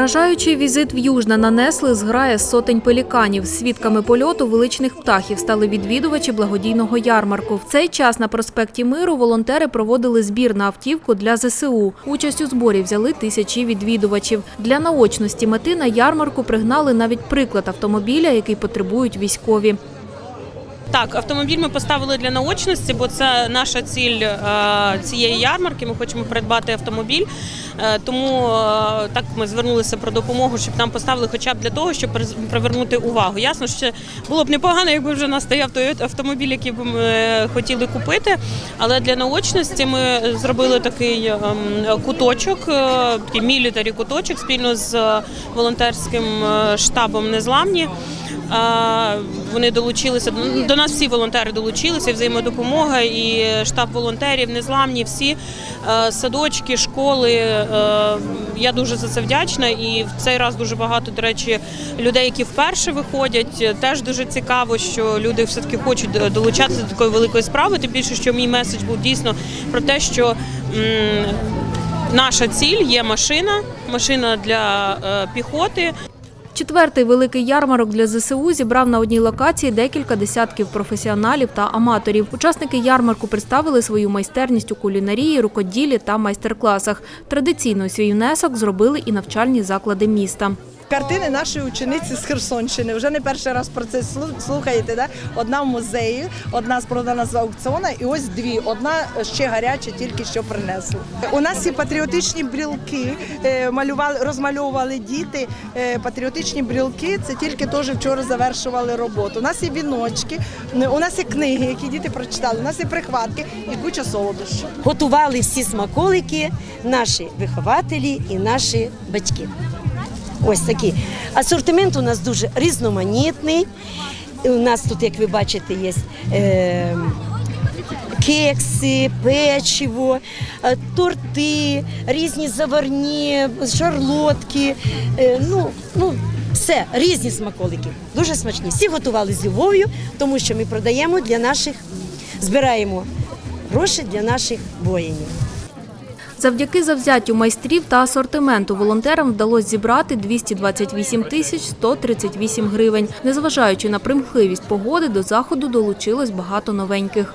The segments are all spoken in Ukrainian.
Вражаючий візит в Южне нанесли зграя сотень пеліканів. Свідками польоту величних птахів стали відвідувачі благодійного ярмарку. В цей час на проспекті Миру волонтери проводили збір на автівку для ЗСУ. Участь у зборі взяли тисячі відвідувачів. Для наочності мети на ярмарку пригнали навіть приклад автомобіля, який потребують військові. Так, автомобіль ми поставили для наочності, бо це наша ціль е, цієї ярмарки. Ми хочемо придбати автомобіль. Е, тому е, так ми звернулися про допомогу, щоб нам поставили хоча б для того, щоб привернути увагу. Ясно, що було б непогано, якби вже нас стояв той автомобіль, який б ми е, хотіли купити. Але для наочності ми зробили такий ем, куточок, такий мілітарі куточок спільно з волонтерським штабом Незламні. Вони долучилися до нас. Всі волонтери долучилися, взаємодопомога і штаб волонтерів, незламні, всі садочки, школи. Е, Я дуже за це вдячна. І в цей раз дуже багато, до речі, людей, які вперше виходять. Теж дуже цікаво, що люди все таки хочуть долучатися до такої великої справи. Тим більше, що мій меседж був дійсно про те, що. Наша ціль є машина, машина для е, піхоти. Четвертий великий ярмарок для ЗСУ зібрав на одній локації декілька десятків професіоналів та аматорів. Учасники ярмарку представили свою майстерність у кулінарії, рукоділі та майстер-класах. Традиційно свій внесок зробили і навчальні заклади міста. Картини нашої учениці з Херсонщини. Вже не перший раз про це слу- слухаєте. Да? Одна в музеї, одна спродана з аукціона, і ось дві. Одна ще гаряча, тільки що принесли. У нас є патріотичні брілки, е, малювали, розмальовували діти. Е, Патріотичні брілки це тільки теж вчора завершували роботу. У нас є віночки, у нас є книги, які діти прочитали. У нас є прихватки і куча солодощів. готували всі смаколики наші вихователі і наші батьки. Ось такі. Асортимент у нас дуже різноманітний. У нас тут, як ви бачите, є е, кекси, печиво, е, торти, різні заварні, шарлотки. Е, ну, ну, все, різні смаколики. Дуже смачні. Всі готували з любов'ю, тому що ми продаємо для наших, збираємо гроші для наших воїнів. Завдяки завзяттю майстрів та асортименту волонтерам вдалося зібрати 228 тисяч 138 гривень. Незважаючи на примхливість погоди, до заходу долучилось багато новеньких.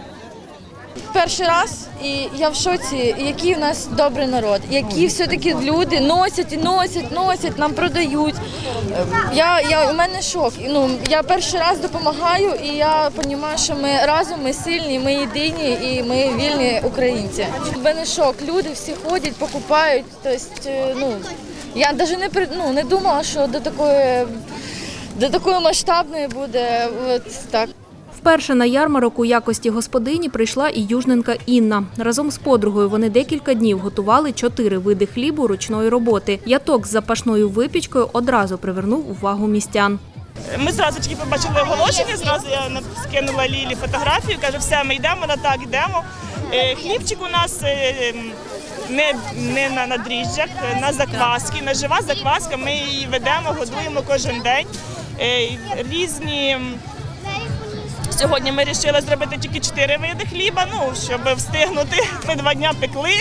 Перший раз, і я в шоці, який у нас добрий народ, які все-таки люди носять і носять, носять, нам продають. Я, я, у мене шок. Ну, я перший раз допомагаю, і я розумію, що ми разом, ми сильні, ми єдині і ми вільні українці. У мене шок. Люди всі ходять, покупають. Тобто, е, ну, я навіть не, ну, не думала, що до такої, до такої масштабної буде от так. Вперше на ярмарок у якості господині прийшла і южненка Інна. Разом з подругою вони декілька днів готували чотири види хлібу ручної роботи. Яток з запашною випічкою одразу привернув увагу містян. Ми зразу тільки побачили оголошення, зразу я на- скинула Лілі фотографію, каже, все, ми йдемо, вона так йдемо. Е, Хлібчик у нас е, не, не на, на дріжджах, е, на закваски, на жива закваска, ми її ведемо, годуємо кожен день. Різні. Сьогодні ми вирішили зробити тільки чотири види хліба, ну щоб встигнути. Ми два дня пекли,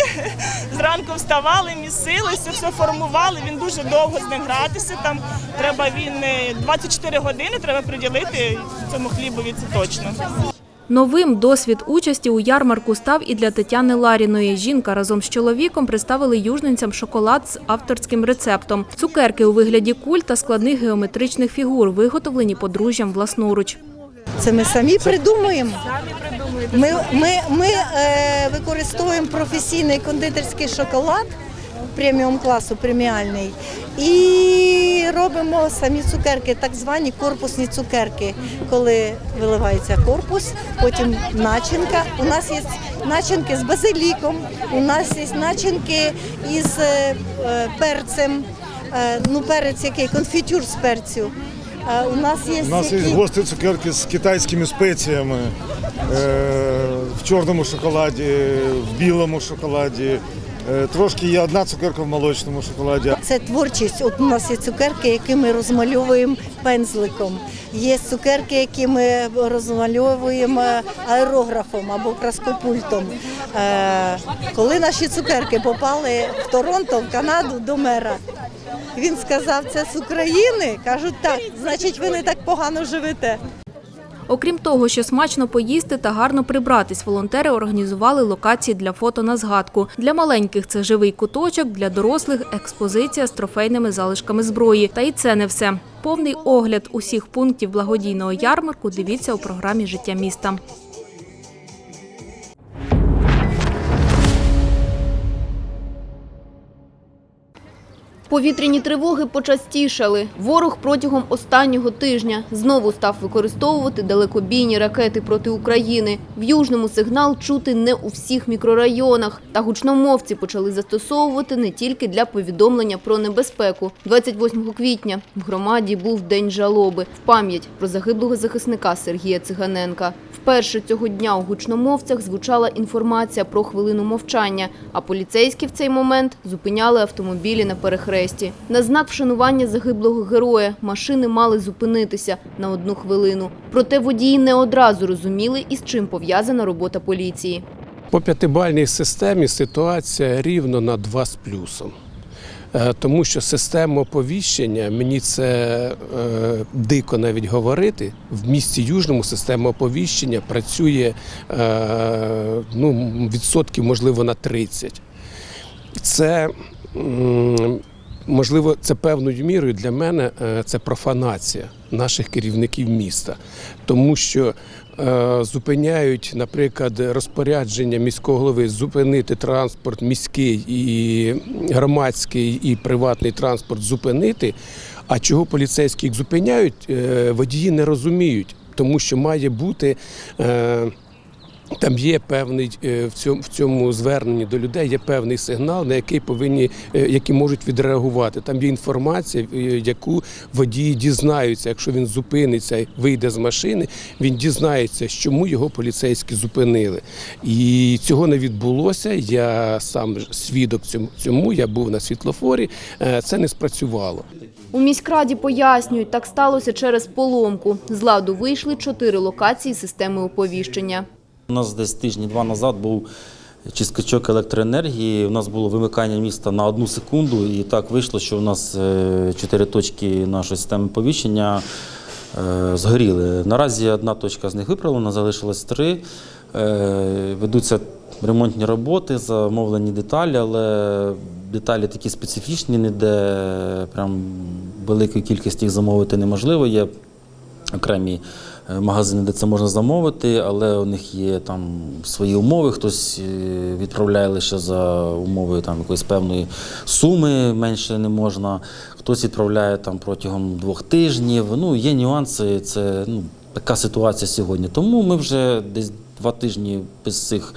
зранку вставали, місилися, все формували. Він дуже довго з ним гратися. Там треба він е, 24 години треба приділити цьому хлібові. Це точно. Новим досвід участі у ярмарку став і для Тетяни Ларіної. Жінка разом з чоловіком представили южненцям шоколад з авторським рецептом. Цукерки у вигляді куль та складних геометричних фігур, виготовлені подружжям власноруч. Це ми самі придумуємо. Ми, ми, ми е, використовуємо професійний кондитерський шоколад преміум класу, преміальний, і робимо самі цукерки, так звані корпусні цукерки, коли виливається корпус, потім начинка. У нас є начинки з базиліком, у нас є начинки із е, перцем. Е, ну, перець який, конфітюр з перцю. У нас є У нас є гострі цукерки з китайськими спеціями е, в чорному шоколаді, в білому шоколаді, Е, Трошки є одна цукерка в молочному шоколаді. Це творчість. От у нас є цукерки, які ми розмальовуємо пензликом. Є цукерки, які ми розмальовуємо аерографом або краскопультом. Е, Коли наші цукерки попали в Торонто, в Канаду до мера, він сказав, це з України. Кажуть, так, значить, ви не так погано живете. Окрім того, що смачно поїсти та гарно прибратись, волонтери організували локації для фото на згадку. Для маленьких це живий куточок, для дорослих експозиція з трофейними залишками зброї. Та й це не все. Повний огляд усіх пунктів благодійного ярмарку дивіться у програмі Життя міста. Повітряні тривоги почастішали. Ворог протягом останнього тижня знову став використовувати далекобійні ракети проти України. В Южному сигнал чути не у всіх мікрорайонах. Та гучномовці почали застосовувати не тільки для повідомлення про небезпеку. 28 квітня в громаді був день жалоби в пам'ять про загиблого захисника Сергія Циганенка. Вперше цього дня у гучномовцях звучала інформація про хвилину мовчання, а поліцейські в цей момент зупиняли автомобілі на перехресті. На знак вшанування загиблого героя машини мали зупинитися на одну хвилину. Проте водії не одразу розуміли, із чим пов'язана робота поліції. По п'ятибальній системі ситуація рівно на 2 з плюсом. Е, Тому що система оповіщення, мені це е, дико навіть говорити. В місті Южному система оповіщення працює е, ну, відсотків, можливо, на 30. Це м, можливо, це певною мірою для мене е, це профанація наших керівників міста, тому що е, зупиняють, наприклад, розпорядження міського голови зупинити транспорт міський і громадський і приватний транспорт зупинити. А чого поліцейські їх зупиняють, е, водії не розуміють, тому що має бути. Там є певний е, в цьому в цьому зверненні до людей є певний сигнал, на який повинні е, які можуть відреагувати. Там є інформація, е, яку водії дізнаються. Якщо він зупиниться вийде з машини, він дізнається, чому його поліцейські зупинили. І цього не відбулося. Я сам свідок цьому-. Я був на світлофорі. Це не спрацювало. У міськраді пояснюють, так сталося через поломку. З ладу вийшли чотири локації системи оповіщення. У нас десь тижні-два назад був чи скачок електроенергії. У нас було вимикання міста на одну секунду, і так вийшло, що у нас е, чотири точки нашої системи повіщення е, згоріли. Наразі одна точка з них виправлена, залишилось три. Е, Ведуться ремонтні роботи, замовлені деталі, але деталі такі специфічні, ніде прям великої кількості їх замовити неможливо. Є окремі магазини, де це можна замовити, але у них є там свої умови. Хтось е, відправляє лише за умови там якоїсь певної суми, менше не можна. Хтось відправляє там протягом двох тижнів. Ну, є нюанси. Це ну, така ситуація сьогодні. Тому ми вже десь два тижні без цих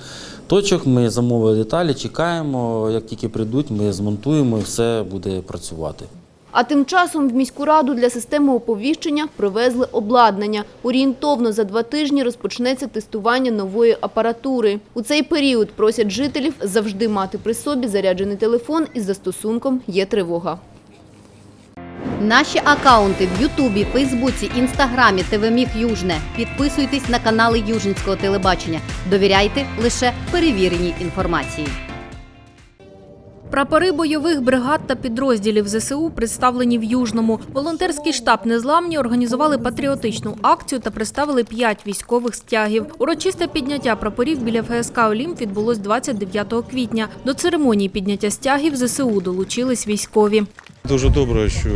точок. Ми замовили деталі, чекаємо. Як тільки прийдуть, ми змонтуємо і все буде працювати. А тим часом в міську раду для системи оповіщення привезли обладнання. Орієнтовно за два тижні розпочнеться тестування нової апаратури. У цей період просять жителів завжди мати при собі заряджений телефон із застосунком «Є тривога». Наші акаунти в Ютубі, Фейсбуці, Інстаграмі, ТВ Южне. Підписуйтесь на канали Южницького телебачення. Довіряйте лише перевіреній інформації. Прапори бойових бригад та підрозділів ЗСУ представлені в Южному. Волонтерський штаб «Незламні» організували патріотичну акцію та представили п'ять військових стягів. Урочисте підняття прапорів біля ФСК «Олімп» відбулось 29 квітня. До церемонії підняття стягів ЗСУ долучились військові. Дуже добре, що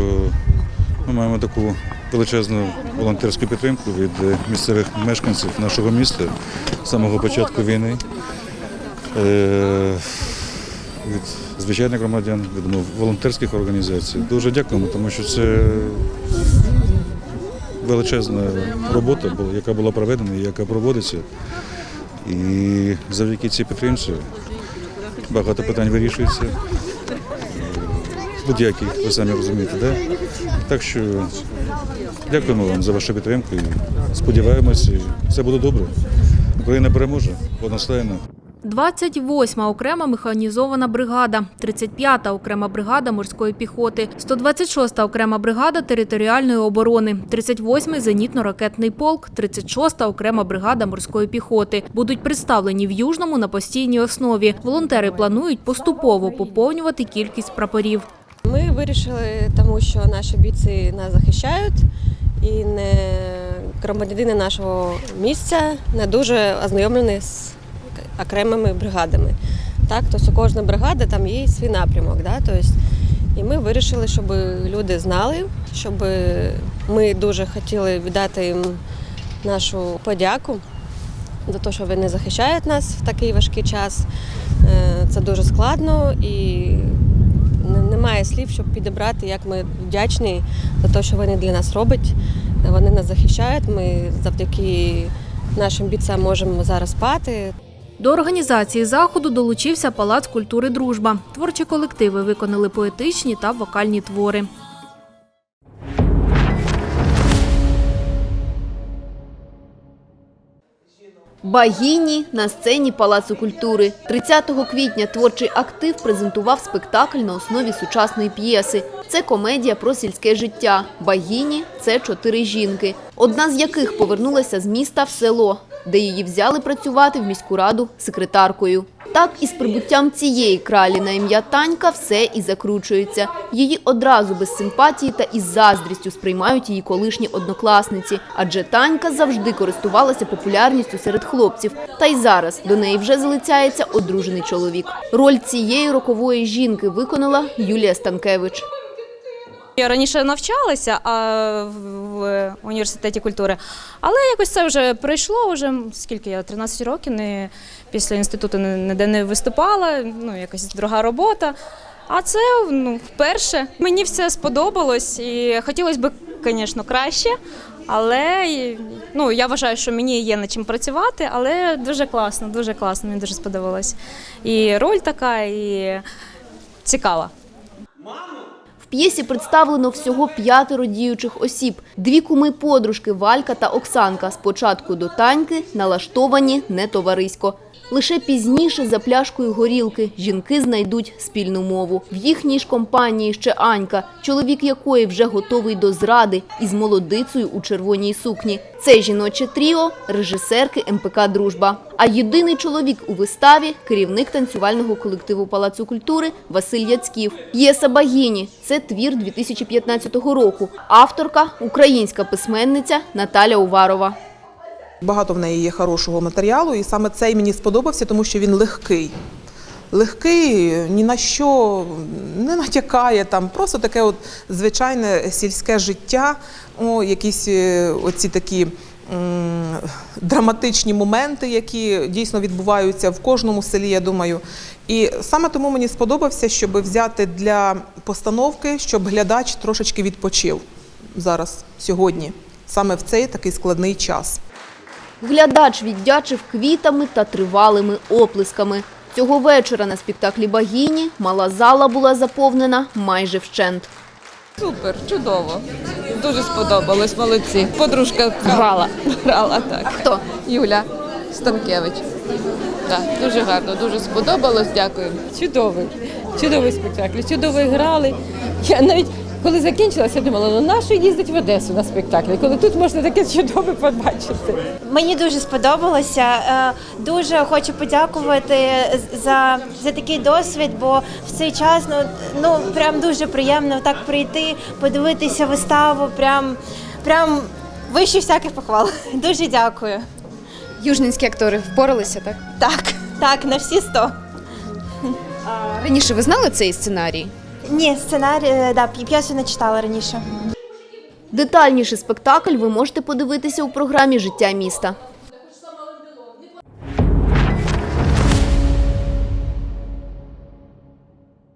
ми маємо таку величезну волонтерську підтримку від місцевих мешканців нашого міста з самого початку війни. Е, Від звичайних громадян, від ну, волонтерських організацій. Дуже дякуємо, тому що це величезна робота, яка була проведена і яка проводиться. І завдяки цій підтримці багато питань вирішується будь-який, ви самі розумієте, да? Так що дякуємо вам за вашу підтримку і сподіваємося, все буде добре. Україна переможе одностайно. 28-ма окрема механізована бригада, 35-та окрема бригада морської піхоти, 126-та окрема бригада територіальної оборони, 38-й зенітно-ракетний полк, 36-та окрема бригада морської піхоти будуть представлені в Южному на постійній основі. Волонтери планують поступово поповнювати кількість прапорів. Ми вирішили, тому що наші бійці нас захищають, і не громадянини нашого місця не дуже ознайомлені з окремими бригадами. Так, тобто у кожної бригади там є свій напрямок. Да? Тобто, і ми вирішили, щоб люди знали, щоб ми дуже хотіли віддати їм нашу подяку за те, що вони захищають нас в такий важкий час. Е, Це дуже складно і немає слів, щоб підібрати, як ми вдячні за те, що вони для нас роблять. Вони нас захищають. Ми завдяки нашим бійцям можемо зараз спати. До організації заходу долучився Палац культури Дружба. Творчі колективи виконали поетичні та вокальні твори. Багіні на сцені Палацу культури. 30 квітня творчий актив презентував спектакль на основі сучасної п'єси. Це комедія про сільське життя. Багіні це чотири жінки, одна з яких повернулася з міста в село, де її взяли працювати в міську раду секретаркою. Так із прибуттям цієї кралі на ім'я Танька все і закручується. Її одразу без симпатії та із заздрістю сприймають її колишні однокласниці, адже Танька завжди користувалася популярністю серед хлопців. Та й зараз до неї вже залицяється одружений чоловік. Роль цієї рокової жінки виконала Юлія Станкевич. Я раніше навчалася а, в, університеті культури, але якось це вже пройшло. Вже скільки я 13 років не після інституту ніде не виступала. Ну якась друга робота. А це ну вперше. Мені все сподобалось і хотілося б, звісно, краще. Але ну я вважаю, що мені є над чим працювати, але дуже класно, дуже класно. Мені дуже сподобалось. І роль така, і цікава. П'єсі представлено всього п'ятеро діючих осіб. Дві куми-подружки Валька та Оксанка спочатку до Таньки налаштовані не товарисько. Лише пізніше за пляшкою горілки жінки знайдуть спільну мову. В їхній ж компанії ще Анька, чоловік якої вже готовий до зради із молодицею у червоній сукні. Це жіноче тріо – режисерки МПК «Дружба». А єдиний чоловік у виставі – керівник танцювального колективу Палацу культури Василь Яцьків. П'єса «Багіні» – це твір 2015 року. Авторка – українська письменниця Наталя Уварова. Багато в неї є хорошого матеріалу, і саме цей мені сподобався, тому що він легкий. Легкий, ні на що не натякає, там просто таке от звичайне сільське життя, о, якісь е, оці такі драматичні моменти, які дійсно відбуваються в кожному селі, я думаю. І саме тому мені сподобався, щоб взяти для постановки, щоб глядач трошечки відпочив зараз, сьогодні, саме в цей такий складний час. Глядач віддячив квітами та тривалими оплесками. Цього вечора на спектаклі «Багіні» мала зала була заповнена майже вщент. Супер, чудово. Дуже сподобалось, молодці. Подружка грала. Грала так. Хто? Юля Станкевич. Так, дуже гарно, дуже сподобалось. Дякую. Чудовий, чудовий спектакль, чудово грали. Я навіть коли закінчилася, я думала, ну нащо їздить в Одесу на спектаклі, коли тут можна таке чудове побачити. Мені дуже сподобалося. Е, Дуже хочу подякувати за, за такий досвід, бо в цей час ну, ну прям дуже приємно так прийти, подивитися виставу. Прям, прям вище всяких похвал. Дуже дякую. Южненські актори впоралися, так? Так, так, на всі сто. Раніше ви знали цей сценарій? Ні, сценарій, е, да, п'єсу не читала раніше. Детальніше спектакль ви можете подивитися у програмі «Життя міста».